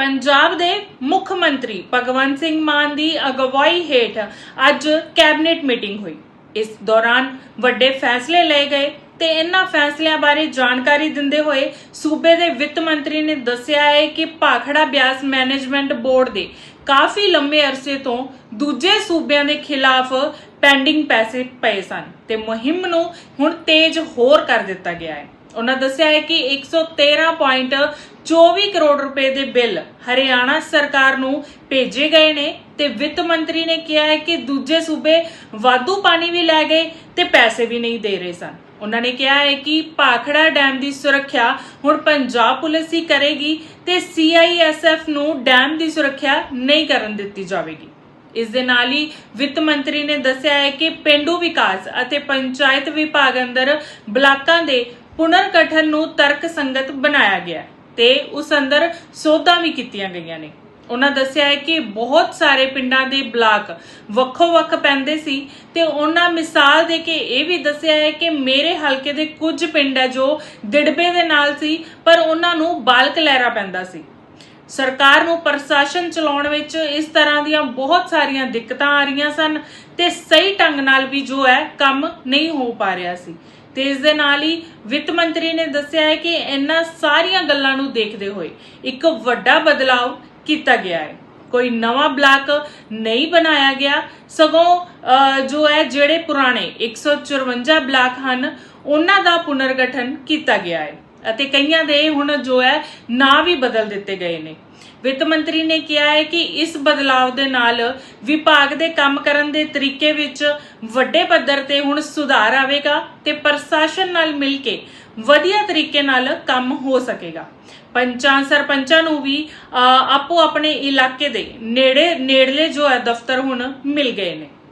ਪੰਜਾਬ ਦੇ ਮੁੱਖ ਮੰਤਰੀ ਭਗਵੰਤ ਸਿੰਘ ਮਾਨ ਦੀ ਅਗਵਾਈ ਹੇਠ ਅੱਜ ਕੈਬਨਿਟ ਮੀਟਿੰਗ ਹੋਈ। ਇਸ ਦੌਰਾਨ ਵੱਡੇ ਫੈਸਲੇ ਲਏ ਗਏ ਤੇ ਇਹਨਾਂ ਫੈਸਲਿਆਂ ਬਾਰੇ ਜਾਣਕਾਰੀ ਦਿੰਦੇ ਹੋਏ ਸੂਬੇ ਦੇ ਵਿੱਤ ਮੰਤਰੀ ਨੇ ਦੱਸਿਆ ਹੈ ਕਿ ਭਾਖੜਾ ਬਿਆਸ ਮੈਨੇਜਮੈਂਟ ਬੋਰਡ ਦੇ ਕਾਫੀ ਲੰਬੇ ਅਰਸੇ ਤੋਂ ਦੂਜੇ ਸੂਬਿਆਂ ਦੇ ਖਿਲਾਫ ਪੈਂਡਿੰਗ ਪੈਸੇ ਪਏ ਸਨ ਤੇ ਮੁਹਿੰਮ ਨੂੰ ਹੁਣ ਤੇਜ਼ ਹੋਰ ਕਰ ਦਿੱਤਾ ਗਿਆ ਹੈ। ਉਹਨਾਂ ਦੱਸਿਆ ਹੈ ਕਿ 113.24 ਕਰੋੜ ਰੁਪਏ ਦੇ ਬਿੱਲ ਹਰਿਆਣਾ ਸਰਕਾਰ ਨੂੰ ਭੇਜੇ ਗਏ ਨੇ ਤੇ ਵਿੱਤ ਮੰਤਰੀ ਨੇ ਕਿਹਾ ਹੈ ਕਿ ਦੂਜੇ ਸੂਬੇ ਵਾਧੂ ਪਾਣੀ ਵੀ ਲੈ ਗਏ ਤੇ ਪੈਸੇ ਵੀ ਨਹੀਂ ਦੇ ਰਹੇ ਸਨ। ਉਹਨਾਂ ਨੇ ਕਿਹਾ ਹੈ ਕਿ ਭਾਖੜਾ ਡੈਮ ਦੀ ਸੁਰੱਖਿਆ ਹੁਣ ਪੰਜਾਬ ਪੁਲਿਸ ਹੀ ਕਰੇਗੀ ਤੇ ਸੀਆਈਐਸਐਫ ਨੂੰ ਡੈਮ ਦੀ ਸੁਰੱਖਿਆ ਨਹੀਂ ਕਰਨ ਦਿੱਤੀ ਜਾਵੇਗੀ। ਇਸ ਦੇ ਨਾਲ ਹੀ ਵਿੱਤ ਮੰਤਰੀ ਨੇ ਦੱਸਿਆ ਹੈ ਕਿ ਪਿੰਡੂ ਵਿਕਾਸ ਅਤੇ ਪੰਚਾਇਤ ਵਿਭਾਗ ਅੰਦਰ ਬਲਾਕਾਂ ਦੇ ਪੁਨਰ ਗਠਨ ਨੂੰ ਤਰਕ ਸੰਗਤ ਬਣਾਇਆ ਗਿਆ ਤੇ ਉਸ ਅੰਦਰ ਸੋਧਾਂ ਵੀ ਕੀਤੀਆਂ ਗਈਆਂ ਨੇ। ਉਹਨਾਂ ਦੱਸਿਆ ਹੈ ਕਿ ਬਹੁਤ ਸਾਰੇ ਪਿੰਡਾਂ ਦੇ ਬਲਾਕ ਵੱਖੋ-ਵੱਖ ਪੈਂਦੇ ਸੀ ਤੇ ਉਹਨਾਂ ਮਿਸਾਲ ਦੇ ਕੇ ਇਹ ਵੀ ਦੱਸਿਆ ਹੈ ਕਿ ਮੇਰੇ ਹਲਕੇ ਦੇ ਕੁਝ ਪਿੰਡ ਹੈ ਜੋ ਦਿੜਬੇ ਦੇ ਨਾਲ ਸੀ, ਪਰ ਉਹਨਾਂ ਨੂੰ ਬਾਲਕ ਲਹਿਰਾ ਪੈਂਦਾ ਸੀ। ਸਰਕਾਰ ਨੂੰ ਪ੍ਰਸ਼ਾਸਨ ਚਲਾਉਣ ਵਿੱਚ ਇਸ ਤਰ੍ਹਾਂ ਦੀਆਂ ਬਹੁਤ ਸਾਰੀਆਂ ਦਿੱਕਤਾਂ ਆ ਰਹੀਆਂ ਸਨ ਤੇ ਸਹੀ ਢੰਗ ਨਾਲ ਵੀ ਜੋ ਹੈ ਕੰਮ ਨਹੀਂ ਹੋ ਪਾ ਰਿਹਾ ਸੀ। ਤੇ ਇਸ ਦੇ ਨਾਲ ਹੀ ਵਿੱਤ ਮੰਤਰੀ ਨੇ ਦੱਸਿਆ ਹੈ ਕਿ ਇਹਨਾਂ ਸਾਰੀਆਂ ਗੱਲਾਂ ਨੂੰ ਦੇਖਦੇ ਹੋਏ ਇੱਕ ਵੱਡਾ ਬਦਲਾਅ ਕੀਤਾ ਗਿਆ ਹੈ। ਕੋਈ ਨਵਾਂ ਬਲਾਕ ਨਹੀਂ ਬਣਾਇਆ ਗਿਆ। ਸਗੋਂ ਜੋ ਹੈ, ਜਿਹੜੇ ਪੁਰਾਣੇ 154 ਬਲਾਕ ਹਨ, ਉਹਨਾਂ ਦਾ ਪੁਨਰਗਠਨ ਕੀਤਾ ਗਿਆ ਹੈ। ਅਤੇ ਕਈਆਂ ਦੇ ਹੁਣ ਜੋ ਹੈ, ਨਾਂ ਵੀ ਬਦਲ ਦਿੱਤੇ ਗਏ ਨੇ। ਵਿੱਤ ਮੰਤਰੀ ਨੇ ਕਿਹਾ ਹੈ ਕਿ ਇਸ ਬਦਲਾਅ ਦੇ ਨਾਲ ਵਿਭਾਗ ਦੇ ਕੰਮ ਕਰਨ ਦੇ ਤਰੀਕੇ ਵਿੱਚ ਵੱਡੇ ਪੱਧਰ ਤੇ ਹੁਣ ਸੁਧਾਰ ਆਵੇਗਾ ਤੇ ਪ੍ਰਸ਼ਾਸਨ ਨਾਲ ਮਿਲ ਕੇ ਵਧੀਆ ਤਰੀਕੇ ਨਾਲ ਕੰਮ ਹੋ ਸਕੇਗਾ। ਪੰਚਾਂ, ਸਰਪੰਚਾਂ ਨੂੰ ਵੀ ਆਪੋ ਆਪਣੇ ਇਲਾਕੇ ਦੇ ਨੇੜੇ, ਨੇੜਲੇ ਜੋ ਹੈ ਦਫ਼ਤਰ ਹੁਣ ਮਿਲ ਗਏ ਨੇ।